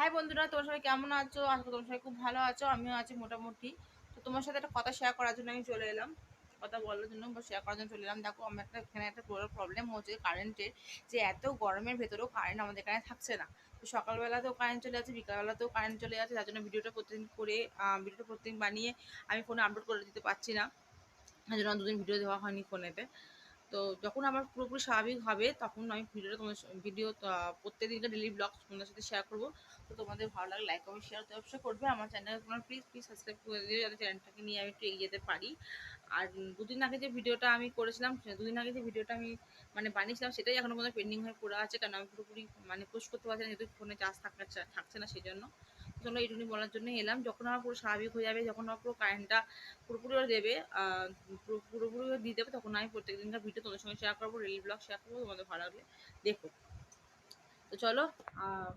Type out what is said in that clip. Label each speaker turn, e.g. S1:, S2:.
S1: High বন্ধুরা, তোমার সবাই কেমন আছো? করি তোমার সবাই খুব ভালো আছো, আমিও আছি মোটামুটি। তো তোমার সাথে একটা কথা শেয়ার করার জন্য আমি চলে এলাম। কথা বলার জন্য বা শেয়ার করার জন্য চলে এলাম। দেখো, আমার একটা এখানে একটা বড় প্রবলেম হচ্ছে কারেন্টের যে এত গরমের ভেতরেও কারেন্ট আমাদের এখানে থাকছে না। তো সকালবেলাতেও কারেন্ট চলে যাচ্ছে, বিকালবেলাতেও কারেন্ট চলে যাচ্ছে, যার জন্য ভিডিওটা প্রতিদিন করে ভিডিওটা প্রতিদিন বানিয়ে আমি ফোনে আপলোড করে দিতে পারছি না। তার জন্য দুদিন ভিডিও দেওয়া হয়নি ফোনেতে তো যখন আমার পুরোপুরি স্বাভাবিক হবে, তখন আমি ভিডিওটা তোমাদের ভিডিও প্রত্যেক দিনকে ডেলি ব্লগ তোমাদের সাথে শেয়ার করব। তো তোমাদের ভালো লাগলে লাইক কমেন্ট শেয়ার অবশ্যই করবে। আমার চ্যানেল তোমরা প্লিজ প্লিজ সাবস্ক্রাইব করে দিও যাতে চ্যানেলটাকে নিয়ে আমি একটু এগিয়ে যেতে পারি। আর দুদিন আগে যে ভিডিওটা আমি করেছিলাম দুদিন আগে যে ভিডিওটা আমি মানে বানিয়েছিলাম, সেটাই এখনও পর্যন্ত পেন্ডিং হয়ে পড়ে আছে। কারণ আমি পুরোপুরি মানে পোস্ট করতে পারছি না, যেহেতু ফোনে চার্জ থাকছে থাকছে না সেই জন্য তোমরা এইটুকুনি বলার জন্য এলাম। যখন আমার পুরো স্বাভাবিক হয়ে যাবে যখন আমার পুরো কারেন্টটা পুরোপুরি দেবে পুরোপুরি দিয়ে দেবে তখন আমি প্রত্যেক দিনকার ভিডিও তোমাদের সঙ্গে শেয়ার করব রিল ব্লগ শেয়ার করব তোমাদের ভালো লাগলে দেখো। তো চলো আহ,